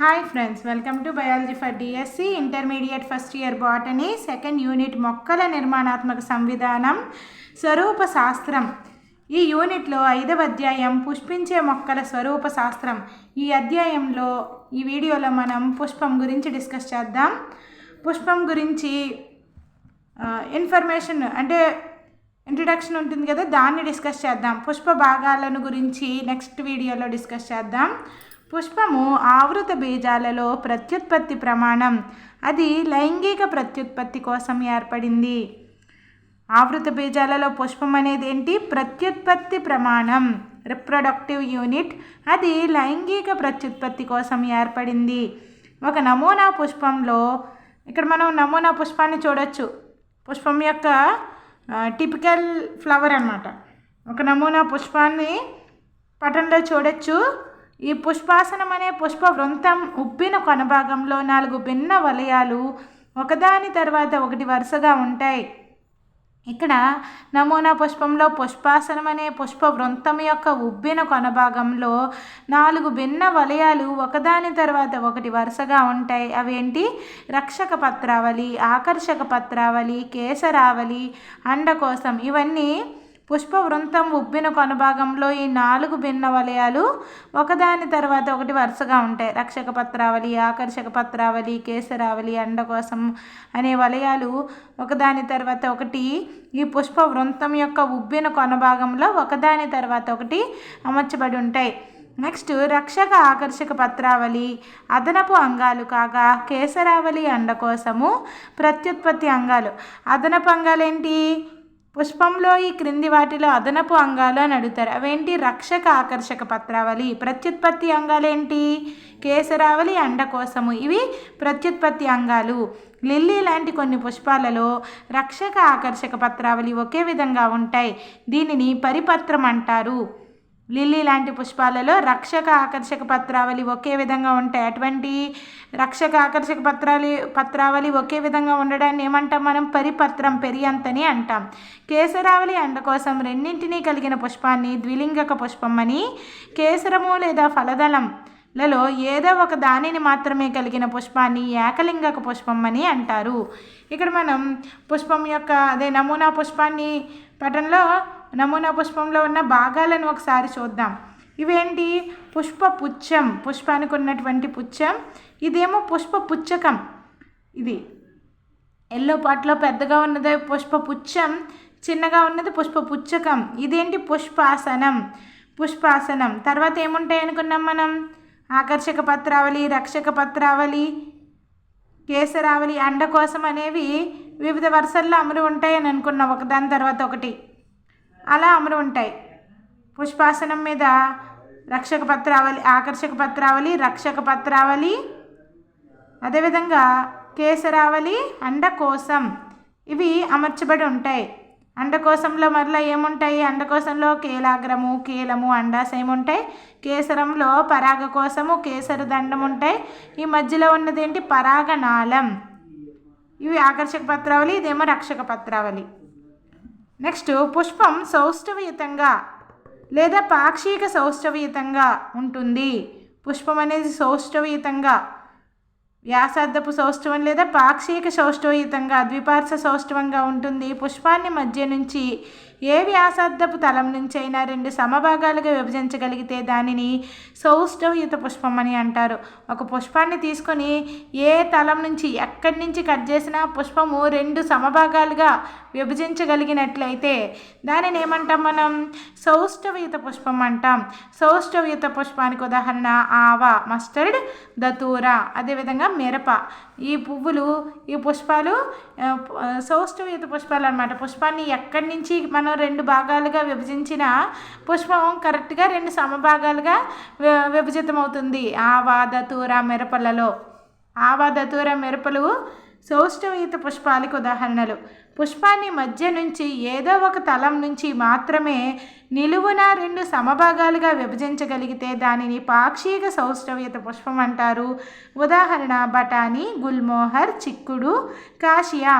Hi friends welcome to biology for DSC intermediate first year botany second unit మొక్కల నిర్మాణాత్మక సంవిధానం స్వరూప శాస్త్రం. ఈ యూనిట్లో ఐదవ అధ్యాయం పుష్పించే మొక్కల స్వరూప శాస్త్రం. ఈ అధ్యాయంలో ఈ వీడియోలో మనం పుష్పం గురించి డిస్కస్ చేద్దాం. పుష్పం గురించి ఇన్ఫర్మేషన్ అంటే ఇంట్రడక్షన్ ఉంటుంది కదా దాన్ని డిస్కస్ చేద్దాం. పుష్ప భాగాలను గురించి నెక్స్ట్ వీడియోలో డిస్కస్ చేద్దాం. పుష్పము ఆవృత బీజాలలో ప్రత్యుత్పత్తి ప్రమాణం. అది లైంగిక ప్రత్యుత్పత్తి కోసం ఏర్పడింది. ఆవృత బీజాలలో పుష్పం అనేది ఏంటి? ప్రత్యుత్పత్తి ప్రమాణం. Reproductive unit. అది లైంగిక ప్రత్యుత్పత్తి కోసం ఏర్పడింది. ఒక నమూనా పుష్పంలో ఇక్కడ మనం నమూనా పుష్పాన్ని చూడొచ్చు. పుష్పం యొక్క టిపికల్ ఫ్లవర్ అన్నమాట. ఒక నమూనా పుష్పాన్ని పటంలో చూడొచ్చు. ఈ పుష్పాసనం అనే పుష్ప వృంతం ఉబ్బిన కొనభాగంలో నాలుగు భిన్న వలయాలు ఒకదాని తర్వాత ఒకటి వరుసగా ఉంటాయి. ఇక్కడ నమూనా పుష్పంలో పుష్పాసనం అనే పుష్ప వృంతం యొక్క ఉబ్బిన కొనభాగంలో నాలుగు భిన్న వలయాలు ఒకదాని తర్వాత ఒకటి వరుసగా ఉంటాయి. అవేంటి రక్షక పత్రావళి ఆకర్షక పత్రావళి కేసరావళి అండకోశం ఇవన్నీ పుష్ప వృంతం ఉబ్బిన కొనభాగంలో ఈ నాలుగు భిన్న వలయాలు ఒకదాని తర్వాత ఒకటి వరుసగా ఉంటాయి. రక్షక పత్రావళి ఆకర్షక పత్రావళి కేసరావళి అండకోసం అనే వలయాలు ఒకదాని తర్వాత ఒకటి. ఈ పుష్ప వృంతం యొక్క ఉబ్బిన కొనభాగంలో ఒకదాని తర్వాత ఒకటి అమర్చబడి ఉంటాయి. నెక్స్ట్ రక్షక ఆకర్షక పత్రావళి అదనపు అంగాలు కాగా కేసరావళి అండకోసము ప్రత్యుత్పత్తి అంగాలు. అదనపు అంగాలు ఏంటి పుష్పంలో ఈ క్రింది వాటిలో అదనపు అంగాలు అని అడుగుతారు. అవేంటి? రక్షక ఆకర్షక పత్రావళి. ప్రత్యుత్పత్తి అంగాలేంటి? కేసరావళి అండకోశము ఇవి ప్రత్యుత్పత్తి అంగాలు. లిల్లీ లాంటి కొన్ని పుష్పాలలో రక్షక ఆకర్షక పత్రావళి ఒకే విధంగా ఉంటాయి. దీనిని పరిపత్రం అంటారు. లిల్లీ లాంటి పుష్పాలలో రక్షక ఆకర్షక పత్రావళి ఒకే విధంగా ఉంటాయి. అటువంటి రక్షక ఆకర్షక పత్రాలి పత్రావళి ఒకే విధంగా ఉండడాన్ని ఏమంటాం మనం? పరిపత్రం పెరియంతని అంటాం. కేసరావళి అండకోసం రెండింటినీ కలిగిన పుష్పాన్ని ద్విలింగక పుష్పం అని కేసరము లేదా ఫలదళం లలో ఏదో ఒక దానిని మాత్రమే కలిగిన పుష్పాన్ని ఏకలింగక పుష్పం అని అంటారు. ఇక్కడ మనం పుష్పం యొక్క అదే నమూనా పుష్పాన్ని పటంలో నమూనా పుష్పంలో ఉన్న భాగాలను ఒకసారి చూద్దాం. ఇవేంటి? పుష్ప పుచ్చం పుష్పానికి ఉన్నటువంటి పుచ్చం. ఇదేమో పుష్ప పుచ్చకం ఇది ఎల్లో పాటలో పెద్దగా ఉన్నది పుష్ప పుచ్చం చిన్నగా ఉన్నది పుష్ప పుచ్చకం ఇదేంటి? పుష్పాసనం. పుష్పాసనం. తర్వాత ఏముంటాయి అనుకున్నాం మనం? ఆకర్షక పత్రావళి రక్షక పత్రావళి కేసరావళి అండకోశం అనేవి వివిధ వరుసల్లో అమలు ఉంటాయని అనుకున్నాం. ఒకదాని తర్వాత ఒకటి. అలా అమరు ఉంటాయి. పుష్పాసనం మీద రక్షక పత్రావళి ఆకర్షక పత్రావళి రక్షక పత్రావళి అదేవిధంగా కేసరావళి అండకోశం ఇవి అమర్చబడి ఉంటాయి. అండకోశంలో మరలా ఏముంటాయి? అండకోశంలో కేలాగ్రము కీలము అండాశయం ఉంటాయి కేసరంలో పరాగకోశము కేసర దండం ఉంటాయి. ఈ మధ్యలో ఉన్నది ఏంటి పరాగనాళం. ఇవి ఆకర్షక పత్రావళి ఇదేమో రక్షక పత్రావళి. నెక్స్ట్ పుష్పం సౌష్ఠవయుతంగా లేదా పాక్షిక సౌష్ఠవయుతంగా ఉంటుంది. పుష్పం అనేది సౌష్ఠవయుతంగా వ్యాసార్థపు సౌష్ఠవం లేదా పాక్షిక సౌష్ఠవయుతంగా ద్విపార్శ్వ సౌష్ఠవంగా ఉంటుంది. పుష్పాన్ని మధ్య నుంచి ఏ వ్యాసార్థపు తలం నుంచైనా రెండు సమభాగాలుగా విభజించగలిగితే దానిని సౌష్ఠవయుత పుష్పం అని అంటారు. ఒక పుష్పాన్ని తీసుకొని ఏ తలం నుంచి ఎక్కడి నుంచి కట్ చేసినా పుష్పము రెండు సమభాగాలుగా విభజించగలిగినట్లయితే దానిని ఏమంటాం మనం? సౌష్ఠవయుత పుష్పం అంటాం. సౌష్ఠవయుత పుష్పానికి ఉదాహరణ ఆవ మస్టర్డ్ దతూర అదేవిధంగా మిరప. ఈ పువ్వులు ఈ పుష్పాలు సౌష్ఠవీత పుష్పాలు అనమాట పుష్పాన్ని ఎక్కడి నుంచి మనం రెండు భాగాలుగా విభజించిన పుష్పం కరెక్ట్గా రెండు సమభాగాలుగా విభజితమవుతుంది. ఆవా తూర మిరపలలో. ఆవా తూర మిరపలు సౌష్ఠవీత పుష్పాలకు ఉదాహరణలు. పుష్పాన్ని మధ్య నుంచి ఏదో ఒక తలం నుంచి మాత్రమే నిలువున రెండు సమభాగాలుగా విభజించగలిగితే దానిని పాక్షిక సౌష్ఠవ్యత పుష్పం అంటారు. ఉదాహరణ బఠానీ గుల్మోహర్ చిక్కుడు కాషియా.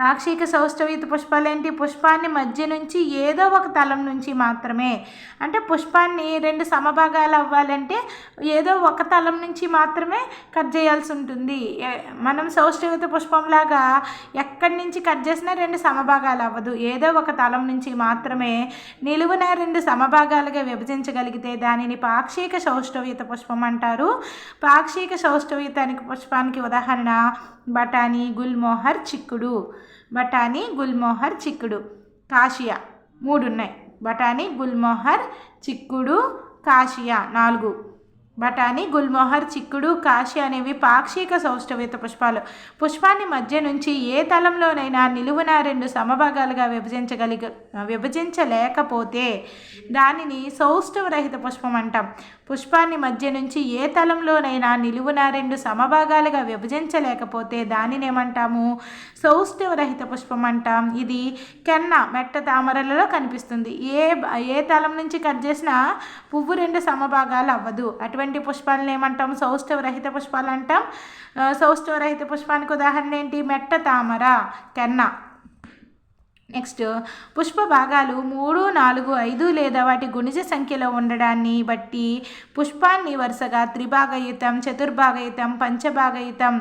పాక్షిక సౌష్ఠవిత పుష్పాలు ఏంటి పుష్పాన్ని మధ్య నుంచి ఏదో ఒక తలం నుంచి మాత్రమే. అంటే పుష్పాన్ని రెండు సమభాగాలు అవ్వాలంటే ఏదో ఒక తలం నుంచి మాత్రమే కట్ చేయాల్సి ఉంటుంది. మనం సౌష్ఠవిత పుష్పంలాగా ఎక్కడి నుంచి కట్ చేసినా రెండు సమభాగాలు అవ్వదు. ఏదో ఒక తలం నుంచి మాత్రమే నిలువున రెండు సమభాగాలుగా విభజించగలిగితే దానిని పాక్షిక సౌష్ఠవిత పుష్పం అంటారు. పాక్షిక సౌష్ఠవీతానికి పుష్పానికి ఉదాహరణ బఠానీ గుల్మోహర్ చిక్కుడు. బఠానీ గుల్మోహర్ చిక్కుడు. కాషియా. మూడు ఉన్నాయి బఠానీ గుల్మోహర్ చిక్కుడు కాషియా. నాలుగు. బఠానీ గుల్మోహర్ చిక్కుడు కాషి అనేవి పాక్షిక సౌష్ఠవేత పుష్పాలు. పుష్పాన్ని మధ్య నుంచి ఏ తలంలోనైనా నిలువున రెండు సమభాగాలుగా విభజించగలిగ విభజించలేకపోతే దానిని సౌష్ఠవరహిత పుష్పం అంటాం. పుష్పాన్ని మధ్య నుంచి ఏ తలంలోనైనా నిలువున రెండు సమభాగాలుగా విభజించలేకపోతే దానిని ఏమంటాము సౌష్ఠవరహిత పుష్పం అంటాం. ఇది కెన్న మెట్ట తామరలలో కనిపిస్తుంది. ఏ ఏ తలం నుంచి కట్ చేసినా పువ్వు రెండు సమభాగాలు అవ్వదు. అటువంటి పుష్పాలను ఏమంటాం? సౌష్ఠవరహిత పుష్పాలు అంటాం. సౌష్ఠవరహిత పుష్పానికి ఉదాహరణ ఏంటి? మెట్ట తామర కెన్న. నెక్స్ట్ పుష్ప భాగాలు మూడు నాలుగు ఐదు లేదా వాటి గుణిజ సంఖ్యలో ఉండడాన్ని బట్టి పుష్పాన్ని వరుసగా త్రిభాగయుతం చతుర్భాగయుతం పంచభాగయుతం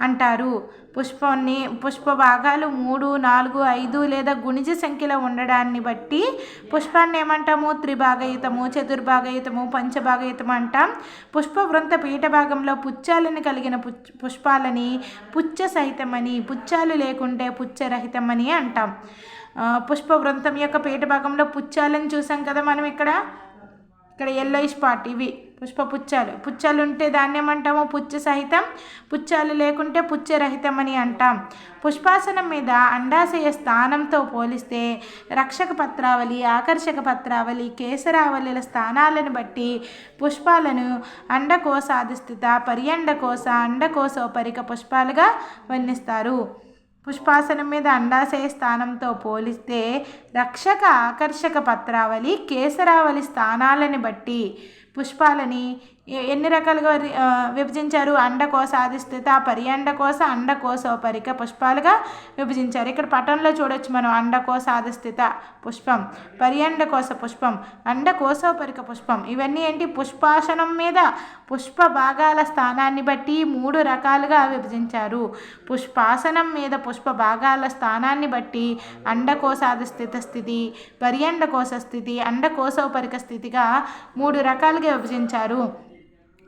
అంటారు. పుష్పాన్ని పుష్ప భాగాలు మూడు నాలుగు ఐదు లేదా గుణిజ సంఖ్యలో ఉండడాన్ని బట్టి పుష్పాన్ని ఏమంటాము త్రిభాగయుతము చతుర్భాగయుతము పంచభాగయుతము అంటాం. పుష్ప వృంత పీఠ భాగంలో పుచ్చాలను కలిగిన పుష్పాలని పుచ్చ సహితమని పుచ్చాలు లేకుంటే పుచ్చరహితమని అంటాం. పుష్ప వృంతం యొక్క పీఠ భాగంలో పుచ్చాలను చూసాం కదా మనం ఇక్కడ? ఇక్కడ ఎల్లోయిష్ స్పాట్ ఇవి. పుష్ప పుచ్చాలు. పుచ్చాలు ఉంటే దాన్ని ఏమంటాము పుచ్చ సహితం. పుచ్చాలు లేకుంటే పుచ్చరహితం అని అంటాం. పుష్పాసనం మీద అండాశయ స్థానంతో పోలిస్తే రక్షక పత్రావళి ఆకర్షక పత్రావళి కేసరావళిల స్థానాలను బట్టి పుష్పాలను అండకోశ అండకోశాధిస్థిత పర్యండకోశ అండకోశోపరిక పుష్పాలుగా వర్ణిస్తారు. పుష్పాసనం మీద అండాశయ స్థానంతో పోలిస్తే రక్షక ఆకర్షక పత్రావళి కేసరావళి స్థానాలను బట్టి పుష్పాలని ఎన్ని రకాలుగా విభజించారు? అండకోశ అధిస్థిత పర్యండకోశ అండకోశోపరిక పుష్పాలుగా విభజించారు. ఇక్కడ పటంలో చూడొచ్చు మనం అండకోశ అధిస్థిత పుష్పం పర్యండకోశ పుష్పం అండకోశోపరిక పుష్పం. ఇవన్నీ ఏంటి? పుష్పాసనం మీద పుష్ప భాగాల స్థానాన్ని బట్టి మూడు రకాలుగా విభజించారు. పుష్పాసనం మీద పుష్ప భాగాల స్థానాన్ని బట్టి అండకోశాధిస్థిత స్థితి పర్యండకోశ స్థితి అండకోశోపరిక స్థితిగా మూడు రకాలుగా విభజించారు.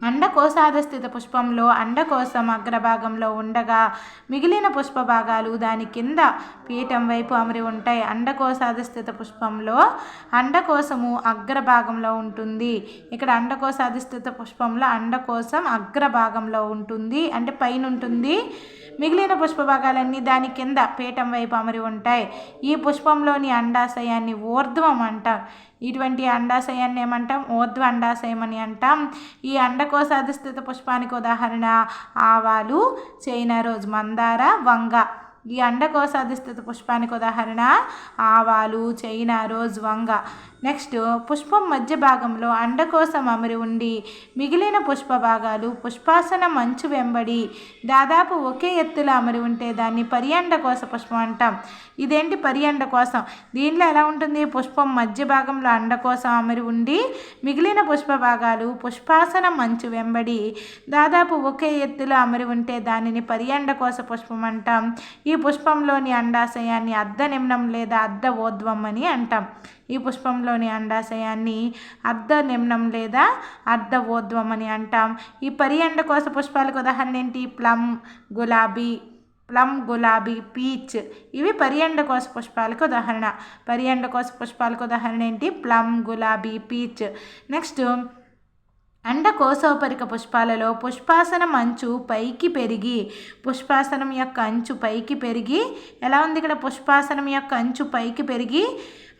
అండకోశాధస్థిత పుష్పంలో అండకోశం అగ్రభాగంలో ఉండగా మిగిలిన పుష్ప భాగాలు దాని కింద పీఠం వైపు అమరి ఉంటాయి. అండకోశాధిస్థిత పుష్పంలో అండకోశము అగ్రభాగంలో ఉంటుంది. ఇక్కడ అండకోశాధిస్థిత పుష్పంలో అండకోశం అగ్రభాగంలో ఉంటుంది. అంటే పైన ఉంటుంది మిగిలిన పుష్పభాగాలన్నీ దాని కింద పీఠం వైపు అమరి ఉంటాయి. ఈ పుష్పంలోని అండాశయాన్ని ఊర్ధ్వం అంటాం. ఇటువంటి అండాశయాన్ని ఏమంటాం? ఓర్ధ్వ అండాశయం అని అంటాం. ఈ అండకోశాధిస్థిత పుష్పానికి ఉదాహరణ ఆవాలు చైనా రోజ్ మందార వంగ. ఈ అండకోశాధిస్థిత పుష్పానికి ఉదాహరణ ఆవాలు చైనా రోజ్ వంగ. నెక్స్ట్ పుష్పం మధ్య భాగంలో అండకోశం అమరి ఉండి మిగిలిన పుష్ప భాగాలు పుష్పాసన మంచు వెంబడి దాదాపు ఒకే ఎత్తులో అమరి ఉంటే దాన్ని పర్యండకోశ పుష్పం అంటాం. ఇదేంటి పర్యండకోశం దీనిలో ఎలా ఉంటుంది? పుష్పం మధ్య భాగంలో అండకోశం అమరి ఉండి మిగిలిన పుష్ప భాగాలు పుష్పాసన మంచు వెంబడి దాదాపు ఒకే ఎత్తులో అమరి ఉంటే దానిని పర్యండకోశ పుష్పం అంటాం. ఈ పుష్పంలోని అండాశయాన్ని అర్ధ నిమ్నం లేదా అర్ధ ఓద్వం అని అంటాం. ఈ పుష్పంలోని అండాశయాన్ని అర్ధ నిమ్నం లేదా అర్ధ ఓద్వం అని అంటాం. ఈ పర్యండకోశ పుష్పాలకు ఉదాహరణ ఏంటి? ప్లమ్ గులాబీ ప్లమ్ గులాబీ పీచ్. ఇవి పర్యండకోశ పుష్పాలకు ఉదాహరణ. పర్యండకోశ పుష్పాలకు ఉదాహరణ ఏంటి? ప్లమ్ గులాబీ పీచ్. నెక్స్ట్ అండకోశోపరిక పుష్పాలలో పుష్పాసనం అంచు పైకి పెరిగి పుష్పాసనం యొక్క అంచు పైకి పెరిగి ఎలా ఉంది ఇక్కడ? పుష్పాసనం యొక్క అంచు పైకి పెరిగి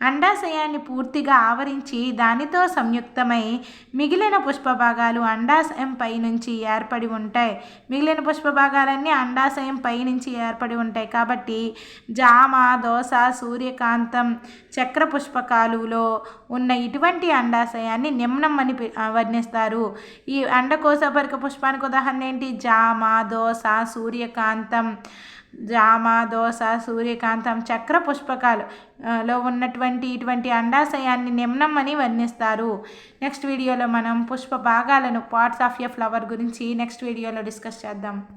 అండాశయాన్ని పూర్తిగా ఆవరించి దానితో సంయుక్తమై మిగిలిన పుష్పభాగాలు అండాశయం పై నుంచి ఏర్పడి ఉంటాయి. మిగిలిన పుష్పభాగాలన్నీ అండాశయం పై నుంచి ఏర్పడి ఉంటాయి కాబట్టి జామ దోస సూర్యకాంతం చక్ర పుష్పకాలులో ఉన్న ఇటువంటి అండాశయాన్ని నిమ్నం అని వర్ణిస్తారు. ఈ అండకోశపరిక పుష్పానికి ఉదాహరణ ఏంటి? జామ దోస సూర్యకాంతం జామ దోస సూర్యకాంతం చక్ర పుష్పకాలు లో ఉన్నటువంటి ఇటువంటి అండాశయాన్ని నిమ్నం అని వర్ణిస్తారు. నెక్స్ట్ వీడియోలో మనం పుష్ప భాగాలను పార్ట్స్ ఆఫ్ ఎ ఫ్లవర్ గురించి నెక్స్ట్ వీడియోలో డిస్కస్ చేద్దాం.